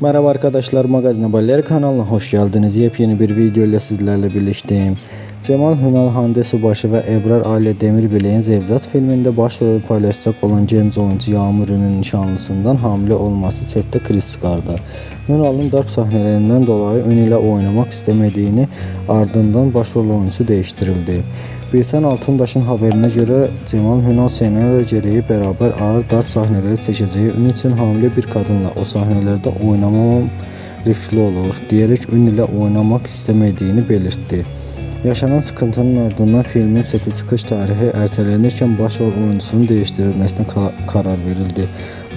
Merhaba arkadaşlar Magazin Haberleri kanalına hoş geldiniz. Yepyeni bir video ile sizlerle birleştim. Cemal Hünal, Hande Subaşı ve Ebrar Aile Demirbilek'in Zevzat filminde başrolü paylaşacak olan genç oyuncu Yağmur Ün'ün nişanlısından hamile olması sette kriz çıkardı. Hünal'ın darp sahnelerinden dolayı Ün ile oynamak istemediğini ardından başrol oyuncusu değiştirildi. Birsen Altundaş'ın haberine göre Cemal Hünal senaryo gereği beraber ağır darp sahneleri çekeceği Ün için hamile bir kadınla o sahnelerde oynamamam riskli olur diyerek Ün ile oynamak istemediğini belirtti. Yaşanan sıkıntının ardından filmin seti çıkış tarihi ertelenirken başrol oyuncusunun değiştirilmesine ka- karar verildi.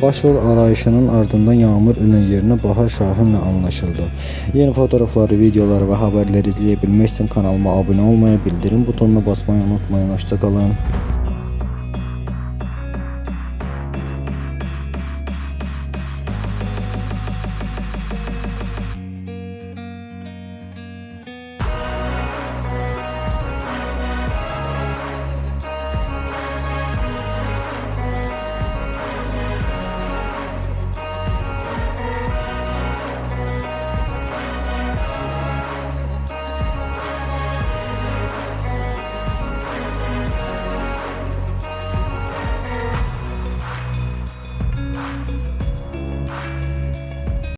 Başrol arayışının ardından Yağmur Ün'ün yerine Bahar Şahin'le anlaşıldı. Yeni fotoğrafları, videoları ve haberleri izleyebilmek için kanalıma abone olmayı, bildirim butonuna basmayı unutmayın. Hoşçakalın.